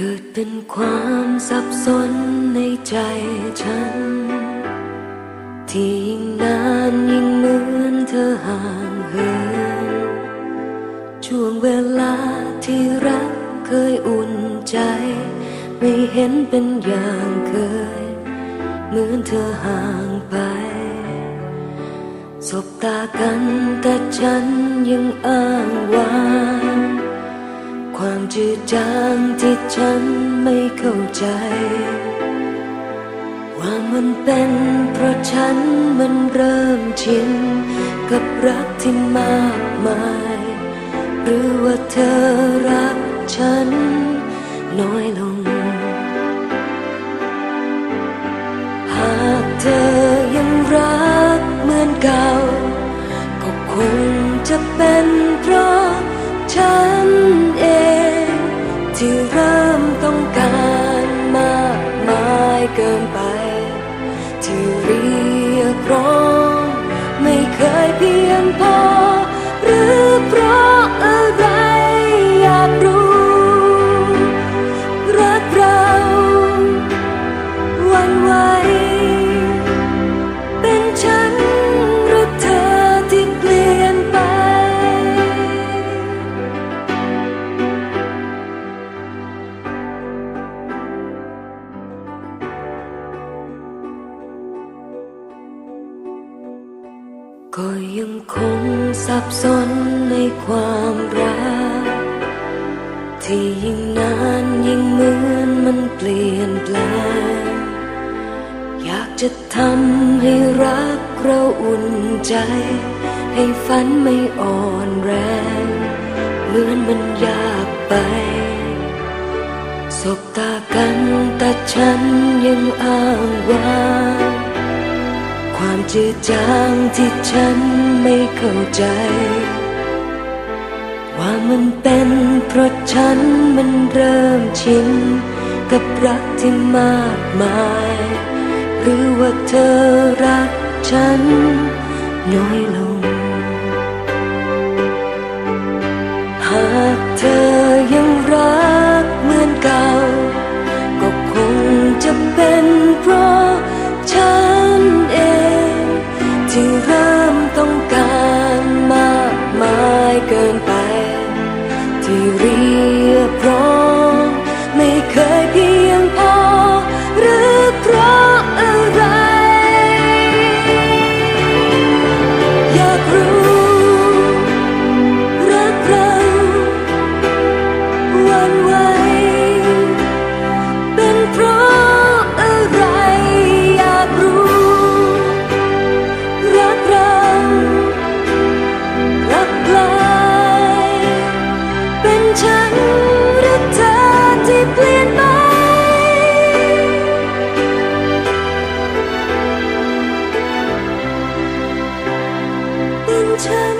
เกิดเป็นความสับสนในใจฉัน ที่ยิ่งนานยิ่งเหมือนเธอห่างเหินช่วงเวลาที่รักเคยอุ่นใจ ไม่เห็นเป็นอย่างเคย เหมือนเธอห่างไป สบตากันแต่ฉันยังอ้างว้าง ความจืดจางที่ฉันไม่เข้าใจ ว่ามันเป็นเพราะฉันมันเริ่มชิน กับรักที่มากมาย หรือว่าเธอรักฉันน้อยลง หากเธอยังรักเหมือนเก่า ก็คงจะเป็นเพราะฉันเอง ที่เริ่มต้องการมากมายเกินไป ที่เรียกร้อง ไม่เคยเพียงพอ ก็ยังคงสับสนในความรัก ที่ยิ่งนานยิ่งเหมือนมันเปลี่ยนแปลง อยากจะทำให้รักเราอุ่นใจ ให้ฝันไม่อ่อนแรง เหมือนมันยาก ความจืดจางที่ฉันไม่เข้าใจ ว่ามันเป็นเพราะฉันมันเริ่มชินกับรักที่มากมาย หรือว่าเธอรักฉันน้อยลง 这